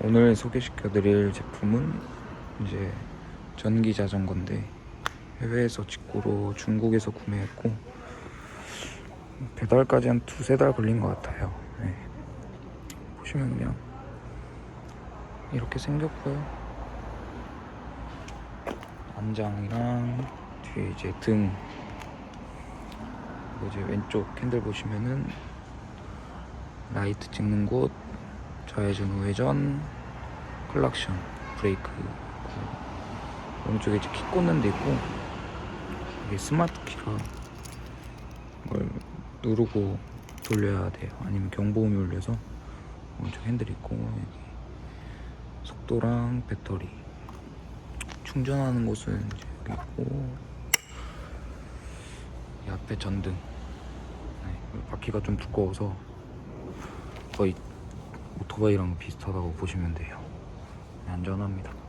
오늘 소개시켜 드릴 제품은 이제 전기 자전거인데 해외에서 직구로 중국에서 구매했고 배달까지 한 두세 달 걸린 것 같아요. 네. 보시면 그냥 이렇게 생겼고요. 안장이랑 뒤에 이제 등 이제 왼쪽 핸들 보시면은 라이트 찍는 곳 좌회전 우회전 클락션 브레이크 그 오른쪽에 이제 키 꽂는 데 있고 이게 스마트 키라 이걸 누르고 돌려야 돼요. 아니면 경보음이 울려서 오른쪽 핸들 있고 여기 속도랑 배터리. 충전하는 곳은 이제 여기 있고 이 앞에 전등. 네, 바퀴가 좀 두꺼워서 거의 오토바이랑 비슷하다고 보시면 돼요. 네, 안전합니다.